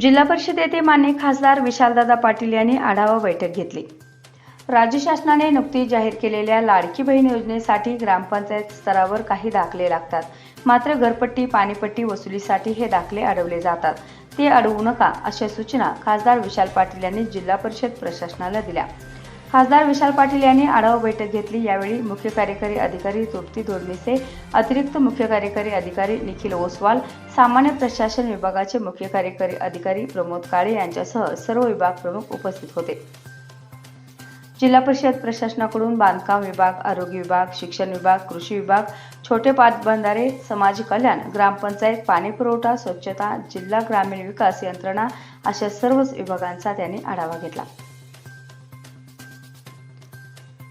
जिल्हा परिषद येथे मान्य खासदार विशालदादा पाटील यांनी आढावा बैठक घेतली. राज्य शासनाने नुकतीच जाहीर केलेल्या लाडकी बहीण योजनेसाठी ग्रामपंचायत स्तरावर काही दाखले लागतात. मात्र घरपट्टी पाणीपट्टी वसुलीसाठी हे दाखले अडवले जातात. ते अडवू नका अशा सूचना खासदार विशाल पाटील यांनी जिल्हा परिषद प्रशासनाला दिल्या. खासदार विशाल पाटील यांनी आढावा बैठक घेतली. यावेळी मुख्य कार्यकारी अधिकारी तृप्ती धोरणीचे अतिरिक्त मुख्य कार्यकारी अधिकारी निखिल ओसवाल सामान्य प्रशासन विभागाचे मुख्य कार्यकारी अधिकारी प्रमोद काळे यांच्यासह सर्व विभाग प्रमुख उपस्थित होते. जिल्हा परिषद प्रशासनाकडून बांधकाम विभाग आरोग्य विभाग शिक्षण विभाग कृषी विभाग छोटे पाटबंधारे समाज कल्याण ग्रामपंचायत पाणी पुरवठा स्वच्छता जिल्हा ग्रामीण विकास यंत्रणा अशा सर्वच विभागांचा त्यांनी आढावा घेतला.